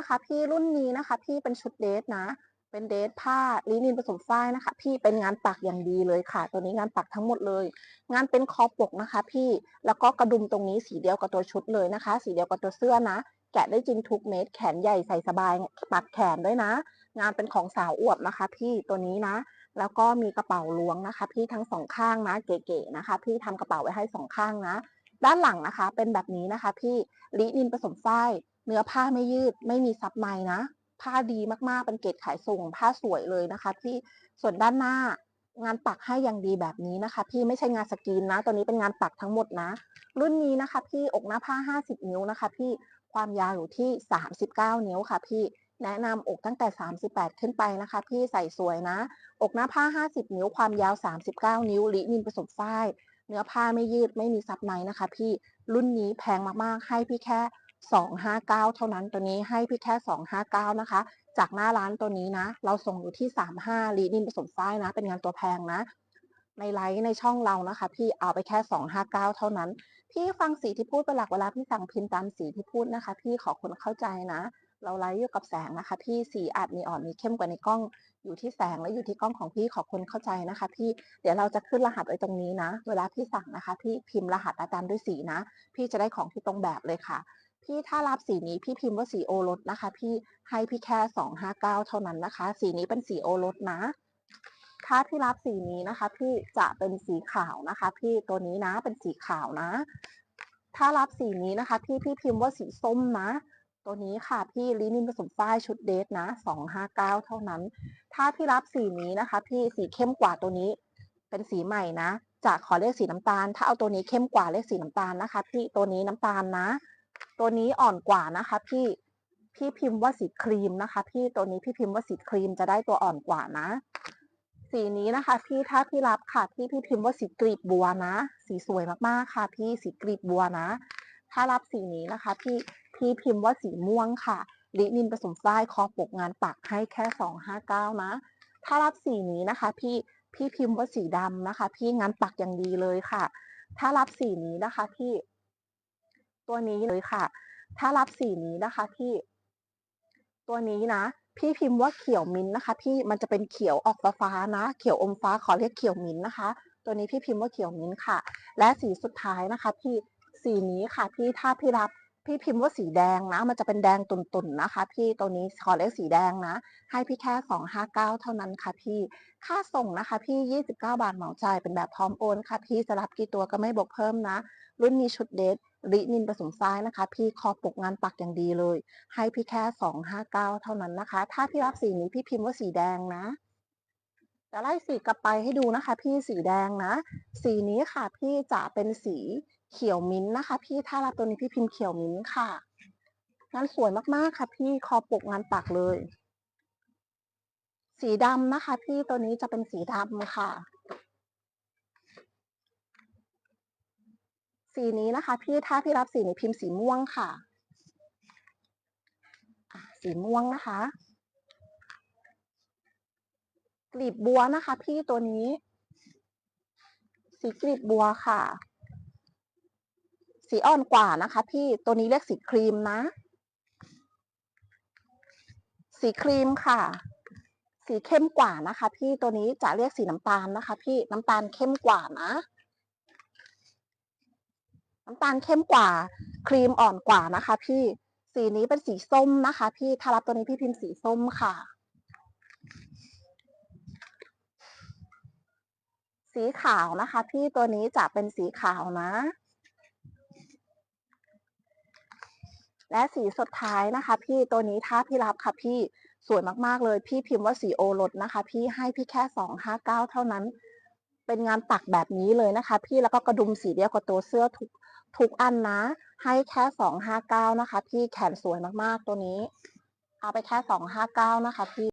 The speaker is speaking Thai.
นะคะ พี่รุ่นนี้นะคะ พี่เป็นชุดเดทนะ เป็นเดทผ้าลินินผสมฝ้ายนะคะ พี่เป็นงานปักอย่างดีเลยค่ะ ตัวนี้งานปักทั้งหมดเลย งานเป็นคอปกนะคะ พี่แล้วก็กระดุมตรงนี้สีเดียวกับตัวชุดเลยนะคะ สีเดียวกับตัวเสื้อนะแกะได้จริงทุกเม็ดแขนใหญ่ใส่สบายปักแขนด้วยนะ งานเป็นของสาวอวบนะคะ พี่ตัวนี้นะ แล้วก็มีกระเป๋าล้วงนะคะ พี่ทั้งสองข้างนะ เก๋ๆนะคะ พี่ทำกระเป๋าไว้ให้สองข้างนะ ด้านหลังนะคะ เป็นแบบนี้นะคะ พี่ลินินผสมฝ้าย เนื้อผ้าไม่ยืดไม่มีซับในนะ ผ้าดีมากๆเป็นเกรดขายส่ง ผ้าสวยเลยนะคะพี่ส่วนด้านหน้างานปักให้อย่างดีแบบนี้นะคะ พี่ไม่ใช่งานสกรีนนะ ตัวนี้เป็นงานปักทั้งหมดนะ รุ่นนี้นะคะ พี่อกหน้าผ้า 50 นิ้วนะคะ พี่ความยาวอยู่ที่ 39 นิ้วค่ะ พี่แนะนำอกตั้งแต่ 38 ขึ้นไปนะคะ พี่ใส่สวยนะ อกหน้าผ้า 50 นิ้ว ความยาว 39 นิ้วลินินผสมฝ้าย เนื้อผ้าไม่ยืดไม่มีซับในนะคะ พี่รุ่นนี้แพงมากๆ ให้พี่แค่ 259 เท่านั้นตัวนี้ให้พี่แค่ 259 นะคะ จากหน้าร้านตัวนี้นะ เราส่งอยู่ที่ 35ลีนินผสมฝ้ายนะ เป็นงานตัวแพงนะ ในไลฟ์ในช่องเรานะคะ พี่เอาไปแค่ 259 เท่านั้น พี่ฟังสีที่พูดเป็นหลักเวลาพี่สั่งพิมพ์ตามสีที่พูดนะคะ พี่ขอคนเข้าใจนะ เราไลฟ์อยู่กับแสงนะคะ พี่สีอาจมีอ่อนมีเข้มกว่าในกล้องอยู่ที่แสงและอยู่ที่กล้องของพี่ขอคนเข้าใจนะคะ พี่เดี๋ยวเราจะขึ้นรหัสไว้ตรงนี้นะ เวลาพี่สั่งนะคะ พี่พิมพ์รหัสตามด้วยสีนะ พี่จะได้ของที่ตรงแบบเลยค่ะ พี่ถ้ารับสีนี้พี่พิมพ์ว่าสีโอรสนะคะ พี่ให้พี่แค่259เก้าเท่านั้นนะคะ สีนี้เป็นสีโอรสนะ ถ้าพี่รับสีนี้นะคะ พี่จะเป็นสีขาวนะคะ พี่ตัวนี้นะเป็นสีขาวนะ ถ้ารับสีนี้นะคะ พี่พี่พิมพ์ว่าสีส้มนะ ตัวนี้ค่ะพี่ลินินผสมฝ้ายชุดเดทนะ259เท่านั้น ถ้าพี่รับสีนี้นะคะ พี่สีเข้มกว่าตัวนี้ เป็นสีใหม่นะจะขอเลขสีน้ำตาล ถ้าเอาตัวนี้เข้มกว่าเลขสีน้ำตาลนะคะ พี่ตัวนี้น้ำตาลนะ ตัวนี้อ่อนกว่านะคะ พี่พี่พิมพ์ว่าสีครีมนะคะ พี่ตัวนี้พี่พิมพ์ว่าสีครีมจะได้ตัวอ่อนกว่านะ สีนี้นะคะ พี่ถ้าพี่รับค่ะ พี่พี่พิมพ์ว่าสีกรีบบัวนะ สีสวยมากๆค่ะ พี่สีกรีบบัวนะ ถ้ารับสีนี้นะคะ พี่พี่พิมพ์ว่าสีม่วงค่ะลินินผสมฝ้ายคอปกงานปักให้แค่สองห้าเก้านะ ถ้ารับสีนี้นะคะ พี่พี่พิมพ์ว่าสีดำนะคะ พี่งานปักอย่างดีเลยค่ะ ถ้ารับสีนี้นะคะ พี่ ตัวนี้เลยค่ะ ถ้ารับสีนี้นะคะพี่ ตัวนี้นะ พี่พิมพ์ว่าเขียวมิ้นนะคะ พี่มันจะเป็นเขียวออกฟ้านะ เขียวอมฟ้าขอเรียกเขียวมิ้นนะคะ ตัวนี้พี่พิมพ์ว่าเขียวมิ้นค่ะ และสีสุดท้ายนะคะ พี่สีนี้ค่ะ พี่ถ้าพี่รับ พี่พิมพ์ว่าสีแดงนะ มันจะเป็นแดงตุ่นๆนะคะ พี่ตัวนี้ขอเรียกสีแดงนะ ให้พี่แค่ 259 เท่านั้นค่ะพี่ ค่าส่งนะคะ พี่ 29 บาทเหมาจ่ายเป็นแบบพร้อมโอนค่ะพี่จะรับกี่ตัวก็ไม่บวกเพิ่มนะ รุ่นนี้ชุดเดทรินินผสมซ้ายนะคะ พี่คอปกงานปักอย่างดีเลย ให้พี่แค่ 259 เท่านั้นนะคะ ถ้าพี่รับสีนี้พี่พิมพ์ว่าสีแดงนะจะไล่สีกลับไปให้ดูนะคะ พี่สีแดงนะ สีนี้ค่ะพี่จะเป็นสี เขียวมิ้นท์นะคะ พี่ถ้ารับตัวนี้พี่พิมพ์เขียวมิ้นท์ค่ะงานสวยมากๆค่ะ พี่คอปกงานปักเลย สีดำนะคะ พี่ตัวนี้จะเป็นสีดำค่ะ สีนี้นะคะ พี่ถ้าพี่รับสีนี้พิมพ์สีม่วงค่ะอะสีม่วงนะคะกลีบบัวนะคะ พี่ตัวนี้ สีกลีบบัวค่ะ สีอ่อนกว่านะคะ พี่ตัวนี้เรียกสีครีมนะ สีครีมค่ะ สีเข้มกว่านะคะ พี่ตัวนี้จะเรียกสีน้ำตาลนะคะ พี่น้ำตาลเข้มกว่านะ น้ำตาลเข้มกว่า ครีมอ่อนกว่านะคะ พี่สีนี้เป็นสีส้มนะคะ พี่ถ้ารับตัวนี้พี่พิมพ์สีส้มค่ะ สีขาวนะคะ พี่ตัวนี้จะเป็นสีขาวนะ และสีสุดท้ายนะคะ พี่ตัวนี้ถ้าพี่รับค่ะพี่สวยมากๆเลย พี่พิมพ์ว่าสีโอรสนะคะ พี่ให้พี่แค่สองห้าเก้าเท่านั้น เป็นงานปักแบบนี้เลยนะคะ พี่แล้วก็กระดุมสีเดียวกับตัวเสื้อทุกทุกอันนะ ให้แค่สองห้าเก้านะคะ พี่แขนสวยมากๆตัวนี้ เอาไปแค่สองห้าเก้านะคะ พี่